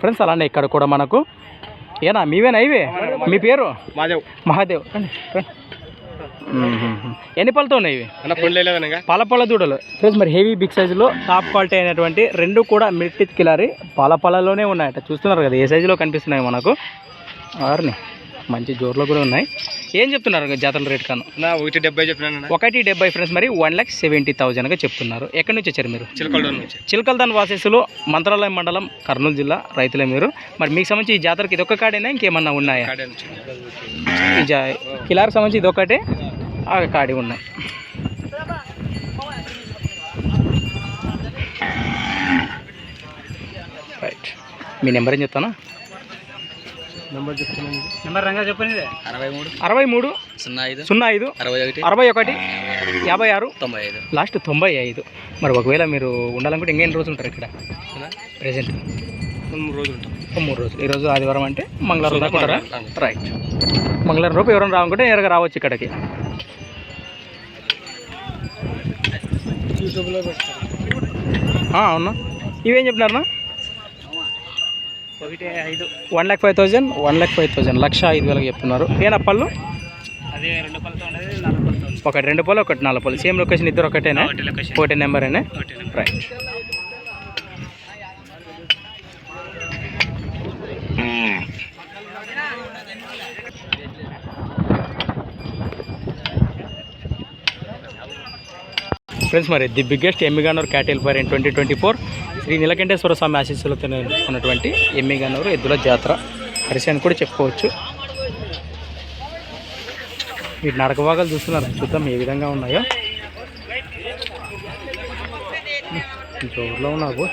Friends అలానే ఇక్కడ కూడా మనకు. ఏనా మీవేనా ఇవే? మీ పేరు? మహాదేవ్. మ్మ్. ఎన్ని పళ్ళతో ఉన్నాయి ఇవి? పళ్ళ దూడలు. ఫ్రెండ్స్ మరి హెవీ బిగ్ సైజులో టాప్ క్వాలిటీ అయినటువంటి రెండు కూడా మిల్టిత్ కిలారి పాల పళ్ళలోనే ఉన్నాయట. చూస్తున్నారు కదా ఏ సైజులో కనిపిస్తున్నాయి మనకు? ఆరుని. మంచి జోర్లో కూడా ఉన్నాయి. ఏం చెప్తున్నారు జాతర రేట్ కాను ఒకటి డెబ్బై చెప్పినాను ఒకటి డెబ్బై ఫ్రెండ్స్ మరి వన్ ల్యాక్ సెవెంటీ థౌజండ్గా చెప్తున్నారు. ఎక్కడి నుంచి వచ్చారు మీరు? చిలకడ నుంచి. చిలకల్దాన్ వాసేసులో మంత్రాలయం మండలం కర్నూలు జిల్లా రైతులే మీరు. మరి మీకు సంబంధించి ఈ జాతరకి ఇదొక్క కాడేనా? ఇంకేమన్నా ఉన్నాయా? కిలారికి సంబంధించి ఇదొక్కటే ఆ కాడి ఉన్నాయి. రైట్ మీ నెంబర్ ఏం చెప్తానా? నెంబర్ చెప్తున్నాను. నెంబర్ రంగా చెప్పండి అరవై మూడు. అరవై మూడు సున్నా ఐదు సున్నా ఐదు అరవై ఒకటి. అరవై ఒకటి యాభై ఆరు తొంభై ఐదు. లాస్ట్ తొంభై ఐదు. మరి ఒకవేళ మీరు ఉండాలనుకుంటే ఇంకెన్ని రోజులు ఉంటారు ఇక్కడ? ప్రెసెంట్. మూడు రోజులు ఉంటాం. మూడు రోజులు. ఈరోజు ఆదివారం అంటే మంగళవారం దాకా ఉంటారా. రైట్ మంగళవారం రూపు ఎవరైనా రావాలనుకుంటే నేరుగా రావచ్చు ఇక్కడికి. అవునా? ఇవేం చెప్పినారనా ఒకటి ఐదు. One lakh five thousand one lakh five thousand లక్ష ఐదు వేలకు చెప్తున్నారు. ఏనా పళ్ళు? అదే రెండు పళ్ళతో ఉండేది నాలుగు పళ్ళతో ఒకటి రెండు పళ్ళు ఒకటి నాలుగు పళ్ళు. సేమ్ లొకేషన్ ఇద్దరు ఒకటేనా? ఒకటి నెంబర్ ఒకటి రైట్ ఫ్రెండ్స్ మరి the biggest Emmiganur cattle fair in twenty twenty four Shri Neelakanteshwara Swamy ఆశీస్సులతో నిర్వహిస్తున్నటువంటి ఎమ్మిగానూరు ఎద్దుల జాతర హరిసి అని కూడా చెప్పుకోవచ్చు. వీటి నడక భాగాలు చూస్తున్నారు. చూద్దాం ఏ విధంగా ఉన్నాయో. జోరులో ఉన్నావు.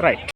రైట్.